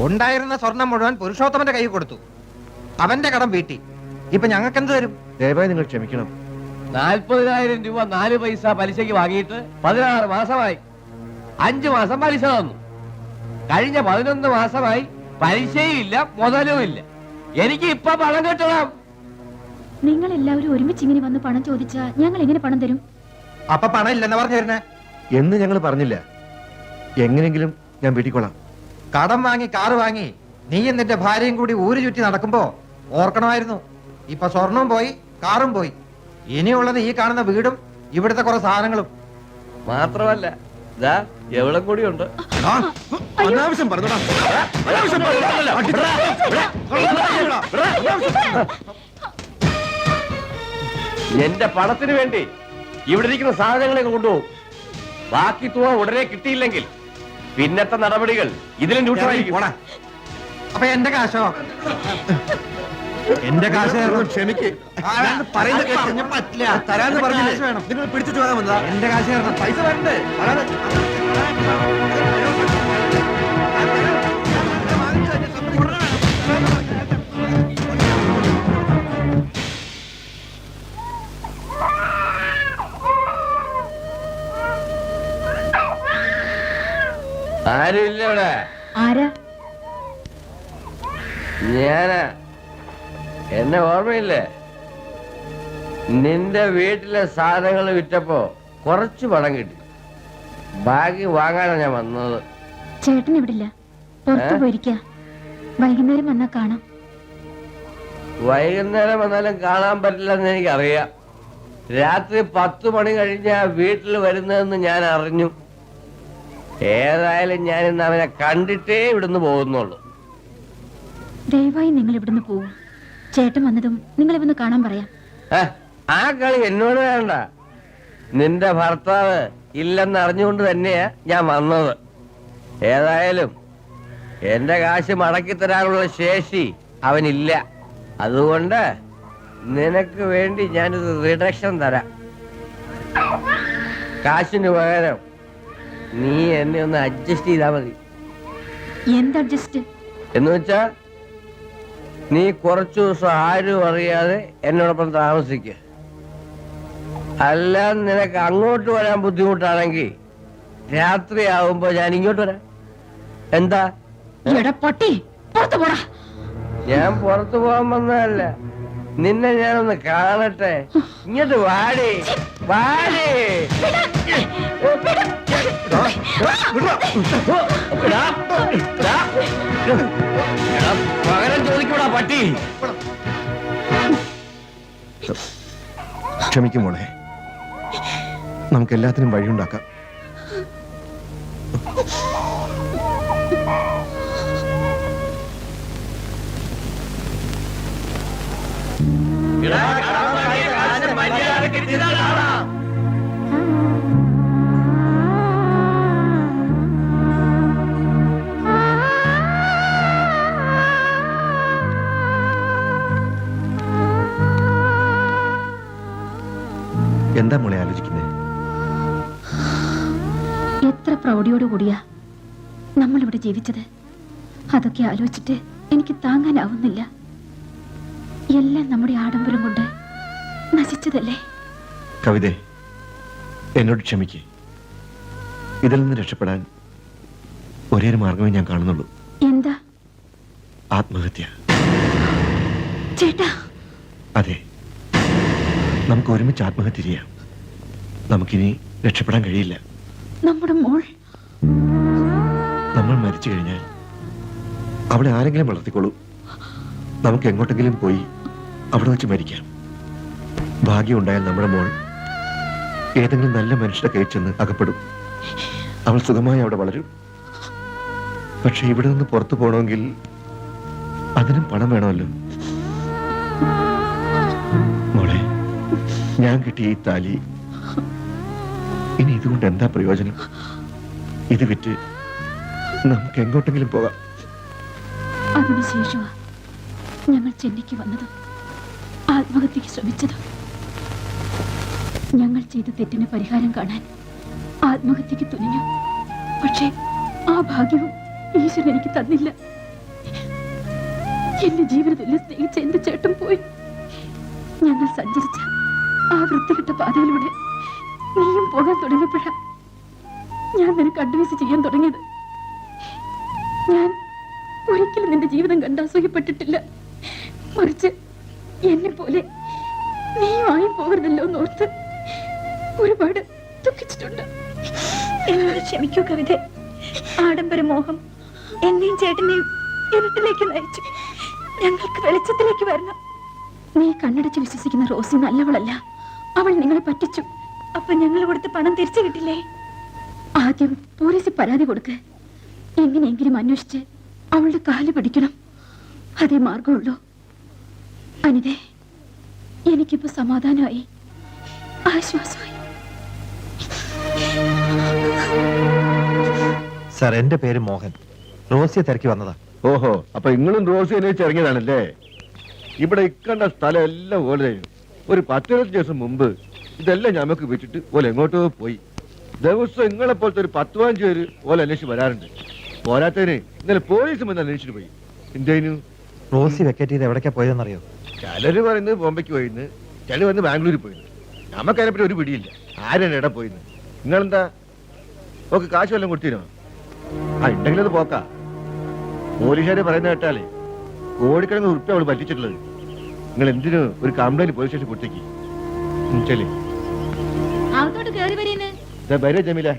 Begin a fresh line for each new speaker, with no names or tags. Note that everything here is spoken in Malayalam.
ഉണ്ടായിരുന്ന സ്വർണം മുഴുവൻ പുരുഷോത്തമന്റെ കൈ കൊടുത്തു. അവന്റെ കടം വീട്ടി. ഇപ്പൊ ഞങ്ങൾക്ക് എന്ത് തരും?
ദയവായി നിങ്ങൾ ക്ഷമിക്കണം.
നാൽപ്പതിനായിരം രൂപ നാല് പൈസ പലിശയ്ക്ക് വാങ്ങിയിട്ട് പതിനാറ് മാസമായി. അഞ്ചു മാസം പലിശ തന്നു. കഴിഞ്ഞ പതിനൊന്ന് മാസമായി പലിശയും ഇല്ല മുതലും ഇല്ല. എനിക്ക് ഇപ്പൊ പണം കിട്ടണം.
നിങ്ങൾ എല്ലാവരും ഒരുമിച്ച് ഇങ്ങനെ വന്ന് പണം ചോദിച്ചാൽ ഞങ്ങൾ എങ്ങനെ പണം തരും?
അപ്പൊ പണം ഇല്ലെന്ന് പറഞ്ഞു തരുന്നേ
എന്ന് ഞങ്ങൾ പറഞ്ഞില്ല. എങ്ങനെങ്കിലും ഞാൻ വീട്ടിക്കൊള്ളാം
കടം വാങ്ങി കാറ് വാങ്ങി. നീ നിന്റെ ഭാര്യയും കൂടി ഊര് ചുറ്റി നടക്കുമ്പോ ഓർക്കണമായിരുന്നു. ഇപ്പൊ സ്വർണവും പോയി കാറും പോയി. ഇനിയുള്ളത് ഈ കാണുന്ന വീടും ഇവിടുത്തെ കുറെ സാധനങ്ങളും.
മാത്രമല്ല എവിടെ
അനാവശ്യം പറഞ്ഞോടാ. അനാവശ്യം.
എന്റെ പണത്തിന് വേണ്ടി ഇവിടെ ഇരിക്കുന്ന സാധനങ്ങളൊക്കെ കൊണ്ടുപോകും. ബാക്കി തുക ഉടനെ കിട്ടിയില്ലെങ്കിൽ പിന്നത്തെ നടപടികൾ ഇതിലും രൂക്ഷമായിരിക്കും.
പോടാ. അപ്പൊ എന്റെ കാശോ? എന്റെ കാശ്.
ക്ഷമിക്ക്. പറയുന്നത്.
പറ്റില്ല.
തരാന്ന് പറഞ്ഞില്ലേ. നിങ്ങൾ പിടിച്ചിട്ട്
എന്റെ കാശ്
പൈസ വരണ്ടേ
ആരുമില്ല ഇവിടെ.
ആരാ?
ഞാനാ. എന്നെ ഓർമ്മയില്ലേ? നിന്റെ വീട്ടിലെ സാധനങ്ങൾ വിറ്റപ്പോ കുറച്ച് പണം കിട്ടി. ബാക്കി വാങ്ങാനാ ഞാൻ വന്നത്.
ചേട്ടൻ ഇവിടില്ല. പുറത്തു
ഏ?
പോയിരിക്ക. വൈകുന്നേരം വന്നാ കാണാം.
വൈകുന്നേരം വന്നാലും കാണാൻ പറ്റില്ലെന്ന് എനിക്കറിയാം. രാത്രി പത്ത് മണി കഴിഞ്ഞാ വീട്ടിൽ വരുന്നതെന്ന് ഞാൻ അറിഞ്ഞു. ഏതായാലും ഞാൻ ഇന്ന് അവനെ കണ്ടിട്ടേ ഇവിടുന്ന് പോകുന്നുള്ളൂ.
ദയവായി നിങ്ങൾ ഇവിടുന്ന് പോവും. ചേട്ടൻ വന്നതും നിങ്ങൾ ഇവിടുന്ന് കാണാൻ പറയാം.
ആ കളി എന്നോട് വേണ്ട. നിന്റെ ഭർത്താവ് ഇല്ലെന്ന് അറിഞ്ഞുകൊണ്ട് തന്നെയാ ഞാൻ വന്നത്. ഏതായാലും എന്റെ കാശ് മടക്കി തരാനുള്ള ശേഷി അവനില്ല. അതുകൊണ്ട് നിനക്ക് വേണ്ടി ഞാനിത് റിഡക്ഷൻ തരാം. കാശിന് പകരം നീ എന്നെ ഒന്ന് അഡ്ജസ്റ്റ് ചെയ്താ മതി.
എന്ത് അഡ്ജസ്റ്റ്
എന്ന് വെച്ചാ നീ കുറച്ചു ദിവസം ആരും അറിയാതെ എന്നോടൊപ്പം താമസിക്ക. അല്ല നിനക്ക് അങ്ങോട്ട് വരാൻ ബുദ്ധിമുട്ടാണെങ്കിൽ രാത്രി ആവുമ്പോ ഞാൻ ഇങ്ങോട്ട് വരാം. എന്താ?
എടാ പൊട്ടി പുറത്തു പോടാ.
ഞാൻ പുറത്തു പോകാൻ വന്നതല്ല. നിന്നെ ഞാനൊന്ന് കാണട്ടെ. ഇങ്ങോട്ട് വാടി വാടി. പകരം ചോദിക്കൂടാ പട്ടി
ക്ഷമിക്കും മോളെ നമുക്ക് എല്ലാത്തിനും വഴിയുണ്ടാക്കാം എന്താ മോളെ ആലോചിക്കുന്നത്
എത്ര പ്രൗഢിയോട് കൂടിയാ നമ്മളിവിടെ ജീവിച്ചത്. അതൊക്കെ ആലോചിച്ചിട്ട് എനിക്ക് താങ്ങാനാവുന്നില്ല. എല്ലാം നമ്മുടെ ആഡംബരം കൊണ്ട് നശിച്ചതല്ലേ?
കവിതേ എന്നോട് ക്ഷമിക്ക്. ഇതിൽ നിന്ന് രക്ഷപ്പെടാൻ ഒരേ ഒരു മാർഗമേ ഞാൻ കാണുന്നുള്ളൂ.
എന്താ?
ആത്മഹത്യ.
ചേട്ടാ.
അതെ. നമുക്ക് ഒരുമിച്ച് ആത്മഹത്യ ചെയ്യാം. നമുക്കിനി രക്ഷപ്പെടാൻ കഴിയില്ല.
നമ്മുടെ മോൾ.
നമ്മൾ മരിച്ചു കഴിഞ്ഞാൽ അവളെ ആരെങ്കിലും വളർത്തിക്കോളൂ. നമുക്ക് എങ്ങോട്ടെങ്കിലും പോയി അവിടെ വെച്ച് മരിക്കാം. ഭാഗ്യം ഉണ്ടായാൽ നമ്മുടെ മോൾ ഏതെങ്കിലും നല്ല മനുഷ്യരുടെ കയ്യിൽ ചെന്ന് അകപ്പെടും. അവൾ സുഖമായി അവിടെ വളരും. പക്ഷെ ഇവിടെ നിന്ന് പുറത്തു പോകണമെങ്കിൽ അതിനും പണം വേണമല്ലോ. മോളെ ഞാൻ കിട്ടിയ ഈ താലി ഇനി ഇതുകൊണ്ട് എന്താ പ്രയോജനം? ഇത് വിറ്റ് നമുക്ക് എങ്ങോട്ടെങ്കിലും പോകാം.
അതിനുശേഷമാ ഞങ്ങൾ ചെന്നൈക്ക് വന്നതും. ആത്മഹത്യക്ക് ശ്രമിച്ചതും. ഞങ്ങൾ ചെയ്ത തെറ്റിന് പരിഹാരം കാണാൻ ആത്മഹത്യക്ക് തുനിഞ്ഞു. പക്ഷേ ആ ഭാഗ്യവും ഈശ്വരൻ എനിക്ക് തന്നില്ല. എന്റെ ജീവിതത്തിൽ സ്നേഹിച്ച എന്റെ ചേട്ടൻ പോയി. ഞങ്ങൾ സഞ്ചരിച്ച ആ വൃത്തികെട്ട പാതയിലൂടെ നീയും പോകാൻ തുടങ്ങിയപ്പോഴാ ഞാൻ നിനക്ക് അഡ്വൈസ് ചെയ്യാൻ തുടങ്ങിയത്. ഞാൻ ഒരിക്കലും നിന്റെ ജീവിതം കണ്ട് അസൂയപ്പെട്ടിട്ടില്ല. മറിച്ച് എന്നെ പോലെ നീയും ആയി പോകരുതല്ലോ എന്നോർത്ത് ഒരുപാട് ദുഃഖിച്ചിട്ടുണ്ട്. എന്നോട് ക്ഷമിക്കൂ കവിത. ആഡംബര മോഹം എന്നെയും ചേട്ടനെയും ഇരുട്ടിലേക്ക് നയിച്ചു. ഞങ്ങൾക്ക് വെളിച്ചത്തിലേക്ക് വരണം. നീ കണ്ണടച്ച് വിശ്വസിക്കുന്ന റോസി നല്ലവളല്ല. അവൾ നിങ്ങളെ പറ്റിച്ചു. അപ്പൊ ഞങ്ങൾ കൊടുത്ത പണം തിരിച്ചു കിട്ടില്ലേ? ആദ്യം പോലീസിൽ പരാതി കൊടുക്ക്. എങ്ങനെയെങ്കിലും അന്വേഷിച്ച് അവളുടെ കാൽ പിടിക്കണം. അതേ മാർഗമുള്ളൂ. അനിതേ എനിക്കിപ്പോ സമാധാനമായി. ആശ്വാസമായി.
സാർ എന്റെ പേര് മോഹൻ. റോസിയെ തിരക്കി വന്നതാ.
ഓഹോ അപ്പൊ നിങ്ങളും റോസിയെ അന്വേഷിച്ച് ഇറങ്ങിയതാണല്ലേ? ഇവിടെ ഇക്കണ്ട സ്ഥലം എല്ലാം ഓല. ഒരു പത്തിരുപത്തി ദിവസം മുമ്പ് ഇതെല്ലാം ഞമ്മക്ക് വെച്ചിട്ട് ഓല എങ്ങോട്ടോ പോയി. ദിവസം നിങ്ങളെ പോലത്തെ ഒരു പത്ത് പതിനഞ്ച് പേര് ഓല അന്വേഷിച്ച് വരാറുണ്ട്. പോരാത്തതിന് ഇന്നലെ പോലീസ് വന്ന് അന്വേഷിച്ചിട്ട് പോയി. എന്തേനു?
റോസി വെക്കറ്റ് ചെയ്ത് എവിടേക്കാ പോയതെന്നറിയോ?
ചിലര് പറയുന്നത് ബോംബെക്ക് പോയിന്ന് ചിലർ വന്ന് ബാംഗ്ലൂരിൽ പോയിന്ന്. നമുക്കതിനെപ്പറ്റി ഒരു പിടിയില്ല. ആരാണ് ഇട പോയിന്ന്? നിങ്ങളെന്താ? ഓക്കെ കാശ് വല്ലതും കൊടുത്തിനോ ആ ഉണ്ടെങ്കിൽ അത് പോക്കാ. പോലീസുകാരെ പറയുന്ന കേട്ടാലേ കോടിക്കണക്കിന് ഉറുപ്പ്യ അവൾ പറ്റിച്ചിട്ടുള്ളത്. നിങ്ങൾ എന്തിനു ഒരു കംപ്ലൈന്റ് പോലീസ് സ്റ്റേഷൻ കൊടുത്തേക്ക്? ചെല്ലേ.
അകത്തോട്ട് കയറി വരീന്ന്
ജമീല.